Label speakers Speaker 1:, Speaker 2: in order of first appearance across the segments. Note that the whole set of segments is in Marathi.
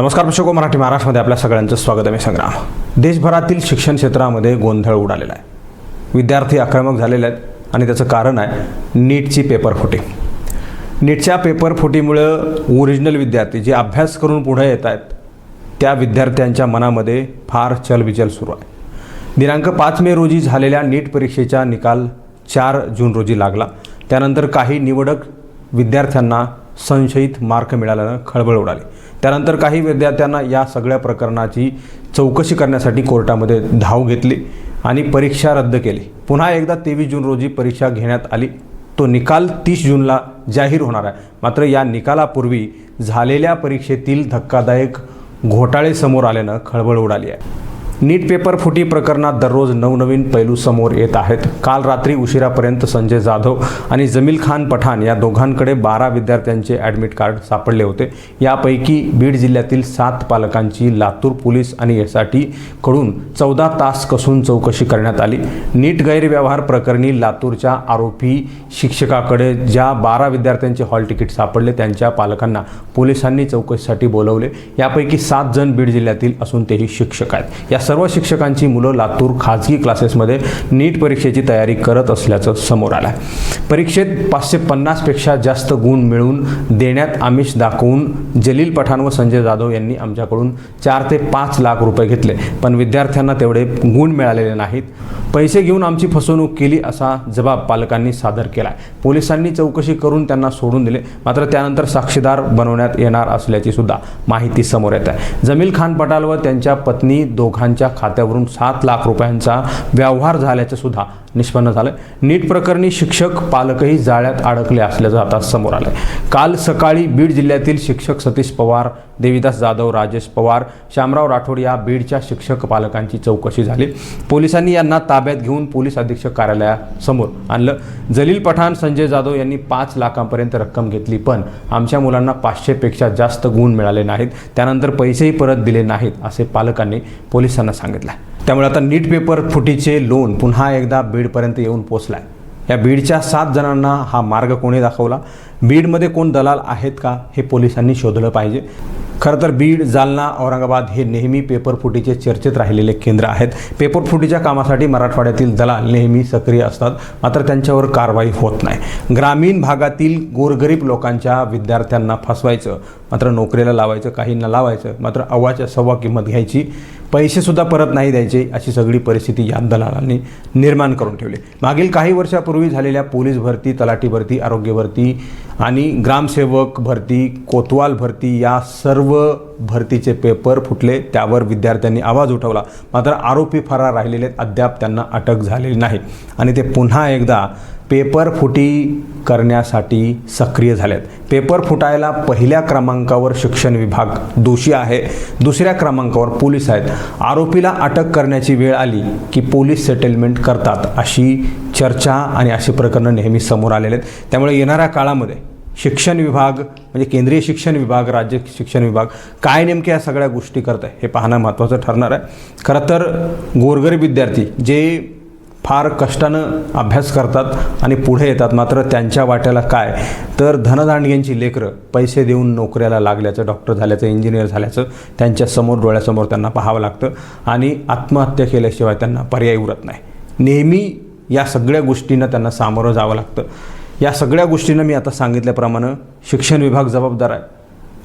Speaker 1: नमस्कार प्रशको हो, मराठी महाराष्ट्रामध्ये आपल्या सगळ्यांचं स्वागत आहे. मी संग्राम. देशभरातील शिक्षण क्षेत्रामध्ये गोंधळ उडालेला आहे. विद्यार्थी आक्रमक झालेले आहेत आणि त्याचं कारण आहे नीटची पेपर फुटी. नीटच्या पेपर फुटीमुळं ओरिजिनल विद्यार्थी जे अभ्यास करून पुढे येत आहेत त्या विद्यार्थ्यांच्या मनामध्ये फार चलबिचल सुरू आहे. दिनांक पाच मे रोजी झालेल्या नीट परीक्षेचा निकाल चार जून रोजी लागला. त्यानंतर काही निवडक विद्यार्थ्यांना संशयित मार्क मिळाल्यानं खळबळ उडाली. त्यानंतर काही विद्यार्थ्यांना या सगळ्या प्रकरणाची चौकशी करण्यासाठी कोर्टामध्ये धाव घेतली आणि परीक्षा रद्द केली. पुन्हा एकदा तेवीस जून रोजी परीक्षा घेण्यात आली. तो निकाल तीस जूनला जाहीर होणार आहे. मात्र या निकालापूर्वी झालेल्या परीक्षेतील धक्कादायक घोटाळे समोर आल्यानं खळबळ उडाली आहे. नीट पेपर फुटी प्रकरणात दररोज नवनवीन पैलू समोर येत आहेत. काल रात्री उशिरापर्यंत संजय जाधव आणि जमील खान पठाण या दोघांकडे बारा विद्यार्थ्यांचे ॲडमिट कार्ड सापडले होते. यापैकी बीड जिल्ह्यातील सात पालकांची लातूर पोलीस आणि एस आर टी कडून चौदा तास कसून चौकशी करण्यात आली. नीट गैरव्यवहार प्रकरणी लातूरच्या आरोपी शिक्षकाकडे ज्या बारा विद्यार्थ्यांचे हॉल तिकीट सापडले त्यांच्या पालकांना पोलिसांनी चौकशीसाठी बोलवले. यापैकी सात जण बीड जिल्ह्यातील असून तेही शिक्षक आहेत. या सर्व शिक्षकांची मुलं लातूर खाजगी क्लासेसमध्ये नीट परीक्षेची तयारी करत असल्याचं समोर आलं आहे परीक्षेत पाचशे पन्नासपेक्षा जास्त गुण मिळवून देण्यात आमिष दाखवून जलील पठाण व संजय जाधव यांनी आमच्याकडून चार ते पाच लाख रुपये घेतले. पण विद्यार्थ्यांना तेवढे गुण मिळालेले नाहीत. पैसे घेऊन आमची फसवणूक केली असा जबाब पालकांनी सादर केला पोलिसांनी चौकशी करून त्यांना सोडून दिले. मात्र त्यानंतर साक्षीदार बनवण्यात येणार असल्याची सुद्धा माहिती समोर येत आहे. जमील खान पटाल व त्यांच्या पत्नी दोघांची दोघांच्या खात्यावरून सात लाख रुपयांचा व्यवहार झाल्याचं सुद्धा निष्पन्न झालं नीट प्रकरणी शिक्षक पालकही जाळ्यात अडकले असल्याचं आता समोर आलंय. काल सकाळी बीड जिल्ह्यातील शिक्षक सतीश पवार देविदास जाधव राजेश पवार श्यामराव राठोड या बीडच्या शिक्षक पालकांची चौकशी झाली. पोलिसांनी यांना ताब्यात घेऊन पोलीस अधीक्षक कार्यालयासमोर आणलं. जलील पठाण संजय जाधव यांनी पाच लाखांपर्यंत रक्कम घेतली पण आमच्या मुलांना पाचशेपेक्षा जास्त गुण मिळाले नाहीत. त्यानंतर पैसेही परत दिले नाहीत असे पालकांनी पोलिसांना सांगितलं. त्यामुळे आता नीट पेपर फुटीचे लोन पुन्हा एकदा बीडपर्यंत येऊन पोचलाय. या बीडच्या सात जणांना हा मार्ग कोणी दाखवला? बीडमध्ये कोण दलाल आहेत का? हे पोलिसांनी शोधलं पाहिजे. खरं तर बीड जालना औरंगाबाद हे नेहमी पेपर फुटीचे चर्चेत राहिलेले केंद्र आहेत. पेपर फुटीच्या कामासाठी मराठवाड्यातील दलाल नेहमी सक्रिय असतात मात्र त्यांच्यावर कारवाई होत नाही. ग्रामीण भागातील गोरगरीब लोकांच्या विद्यार्थ्यांना फसवायचं मात्र नोकरीला लावायचं काहींना लावायचं मात्र अव्वाच्या सव्वा किंमत घ्यायची पैसेसुद्धा परत नाही द्यायचे अशी सगळी परिस्थिती या दलालांनी निर्माण करून ठेवली. मागील काही वर्षापूर्वी झालेल्या पोलीस भरती तलाठी भरती आरोग्य भरती आणि ग्रामसेवक भरती कोतवाल भरती या सर्व भरतीचे पेपर फुटले. त्यावर विद्यार्थ्यांनी आवाज उठवला. मात्र आरोपी फरार राहिलेले अद्याप त्यांना अटक झालेली नाही. आणि ते पुन्हा एकदा पेपर फुटी करण्यासाठी सक्रिय झालेत. पेपर फुटायला पहिल्या क्रमांकावर शिक्षण विभाग दोषी आहे. दुसऱ्या क्रमांकावर पोलीस आहेत. आरोपीला अटक करण्याची वेळ आली की पोलीस सेटलमेंट करतात अशी चर्चा आणि अशी प्रकरणं नेहमी समोर आलेले आहेत. त्यामुळे येणाऱ्या काळामध्ये शिक्षण विभाग म्हणजे केंद्रीय शिक्षण विभाग राज्य शिक्षण विभाग काय नेमक्या या सगळ्या गोष्टी करत आहे हे पाहणं महत्त्वाचं ठरणार आहे. खरं तर गोरगरीब विद्यार्थी जे फार कष्टानं अभ्यास करतात आणि पुढे येतात मात्र त्यांच्या वाट्याला काय? तर धनदांडग्यांची लेकरं पैसे देऊन नोकऱ्याला लागल्याचं डॉक्टर झाल्याचं इंजिनियर झाल्याचं त्यांच्यासमोर डोळ्यासमोर त्यांना पाहावं लागतं आणि आत्महत्या केल्याशिवाय त्यांना पर्याय उरत नाही. नेहमी या सगळ्या गोष्टींना त्यांना सामोरं जावं लागतं. या सगळ्या गोष्टींना मी आता सांगितल्याप्रमाणे शिक्षण विभाग जबाबदार आहे.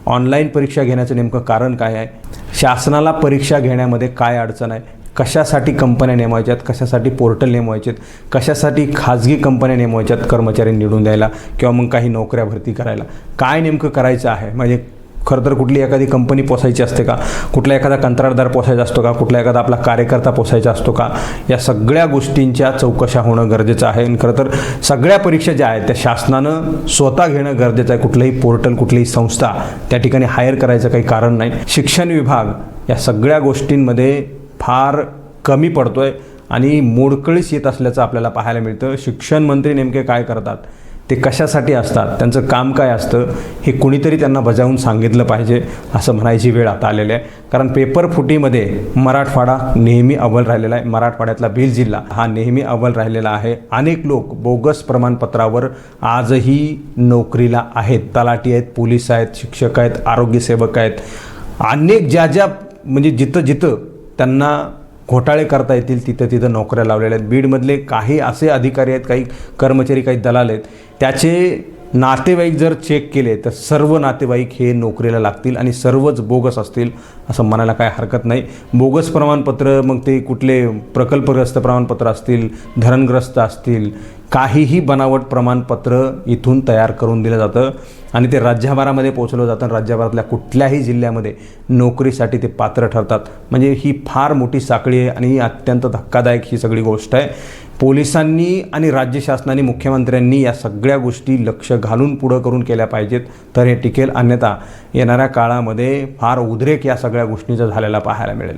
Speaker 1: ऑनलाईन परीक्षा घेण्याचं नेमकं कारण काय आहे? शासनाला परीक्षा घेण्यामध्ये काय अडचण आहे? कशासाठी कंपन्या नेमवायच्यात कशासाठी पोर्टल नेमवायचेत कशासाठी खाजगी कंपन्या नेमवायच्यात कर्मचारी निवडून द्यायला किंवा मग काही नोकऱ्या भरती करायला. काय नेमकं करायचं आहे? म्हणजे खरं तर कुठली एखादी कंपनी पोसायची असते का? कुठला एखादा कंत्राटदार पोसायचा असतो का? कुठला एखादा आपला कार्यकर्ता पोसायचा असतो का? या सगळ्या गोष्टींच्या चौकशा होणं गरजेचं आहे. आणि खरं तर सगळ्या परीक्षा ज्या आहेत त्या शासनानं स्वतः घेणं गरजेचं आहे. कुठलंही पोर्टल कुठलीही संस्था त्या ठिकाणी हायर करायचं काही कारण नाही. शिक्षण विभाग या सगळ्या गोष्टींमध्ये फार कमी पडतोय आणि मोडकळीस येत असल्याचं आपल्याला पाहायला मिळतं. शिक्षण मंत्री नेमके काय करतात? ते कशासाठी असतात त्यांचं काम काय असतं हे कुणीतरी त्यांना बजावून सांगितलं पाहिजे असं म्हणायची वेळ आता आलेली आहे. कारण पेपर फुटीमध्ये मराठवाडा नेहमी अव्वल राहिलेला आहे. मराठवाड्यातला बीड जिल्हा हा नेहमी अव्वल राहिलेला आहे. अनेक लोक बोगस प्रमाणपत्रावर आजही नोकरीला आहेत. तलाटी आहेत पोलीस आहेत शिक्षक आहेत आरोग्यसेवक आहेत. अनेक ज्या ज्या म्हणजे जिथं जिथं त्यांना घोटाळे करता येतील तिथं तिथं नोकऱ्या लावलेल्या आहेत. बीडमधले काही असे अधिकारी आहेत काही कर्मचारी काही दलाल आहेत. त्याचे नातेवाईक जर चेक केले तर सर्व नातेवाईक हे नोकरीला लागतील आणि सर्वच बोगस असतील असं म्हणायला काय हरकत नाही. बोगस प्रमाणपत्र मग ते कुठले प्रकल्पग्रस्त प्रमाणपत्र असतील धरणग्रस्त असतील काहीही बनावट प्रमाणपत्र इथून तयार करून दिलं जातं आणि ते राज्यभरामध्ये पोचलं जातं आणि राज्यभरातल्या कुठल्याही जिल्ह्यामध्ये नोकरीसाठी ते पात्र ठरतात. म्हणजे ही फार मोठी साखळी आहे आणि ही अत्यंत धक्कादायक ही सगळी गोष्ट आहे. पोलिसांनी आणि राज्य शासनाने मुख्यमंत्र्यांनी या सगळ्या गोष्टी लक्ष घालून पुढं करून केल्या पाहिजेत. तर हे टिकेल अन्यथा येणाऱ्या काळामध्ये फार उद्रेक या सगळ्या गोष्टींचा झालेला पाहायला मिळेल.